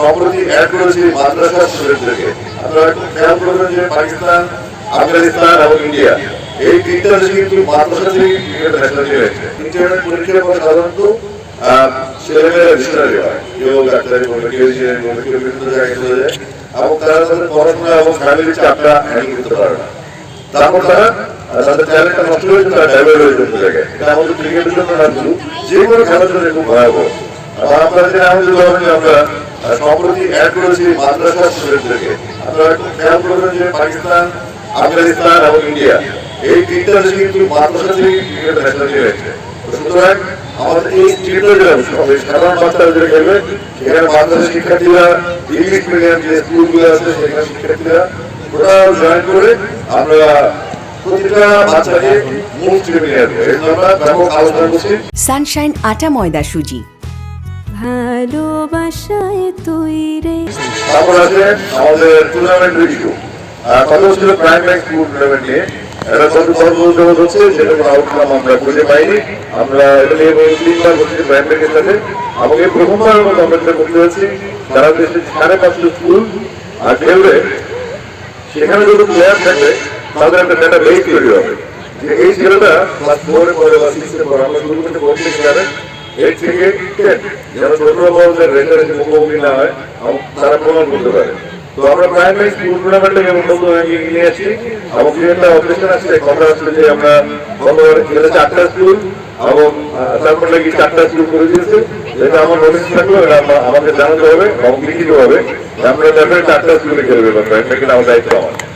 সম্প্রতি অ্যাড করেছি মাদ্রাসা স্টুডেন্টদেরকে আপনারা একটু খেয়াল করবেন যে পাকিস্তান, আফগানিস্তান এবং ইন্ডিয়া, এই তিনটা দেশে কিন্তু মাদ্রাসা থেকে ক্রিকেট ন্যাশনালিটি হয়েছে ইন্টারনেট পরীক্ষার পর সাধারণত ছেলেমেয়েরা মিশনারি হয়। কেউ ডাক্তারি বিভিন্ন জায়গায় চলে যায়। এবং তারা তাদের পড়াশোনা এবং ফ্যামিলির চাপটা হ্যান্ডেল করতে পারে না। তারপর তারা তাদের ট্যালেন্টটা নষ্ট হয়ে তারা ডাইভার্ট হয়ে যেতে জায়গায়। এটা আমাদের ক্রিকেটের জন্য না যে কোনো খেলার খুব ভয়াবহ। আবার আপনারা যে আমি যে আমরা সম্প্রতি অ্যাড করেছি মাদ্রাসা স্টুডেন্টদেরকে আপনারা একটু খেয়াল করবেন যে পাকিস্তান, আফগানিস্তান এবং ইন্ডিয়া, এই তিনটা দেশে কিন্তু মাদ্রাসা থেকে ক্রিকেট ন্যাশনালিটি হয়েছে তো সুতরাং আমাদের এই স্ট্রিটের যে সাধারণ বাচ্চারা যেটা খেলবে, সেখানে মাদ্রাসা শিক্ষার্থীরা ইংলিশ মিডিয়াম যে স্কুলগুলো আছে, সেখানে শিক্ষার্থীরা টোটাল জয়েন করে আমরা সানশাইন আটা ময়দা সুজি। ভালোবাসায় তৈরে তারপর আছে আমাদের টুর্নামেন্ট প্রাইম এটা জগৎ হচ্ছে কোনো আউটকাম আমরা খুঁজে পাইনি। আমরা এটা নিয়ে তিনবার করছি প্রাইম সাথে। মতো আমরা যেটা করতে যাচ্ছি। সারা দেশে সাড়ে স্কুল আর খেলবে, সেখানে যত প্লেয়ার থাকবে, তাদের একটা ডেটা বেস তৈরি হবে। এই ছেলেটা ক্লাস ফোরে পরে বা সিক্সে পরে আমরা শুরু করতে এবং যে আমরা চারটা চারটা করে দিয়েছে আমার থাকল আমাকে জানাতে হবে, এবং লিখিত হবে। আমরা চারটা স্কুলে খেলবে আমার দায়িত্ব আমার।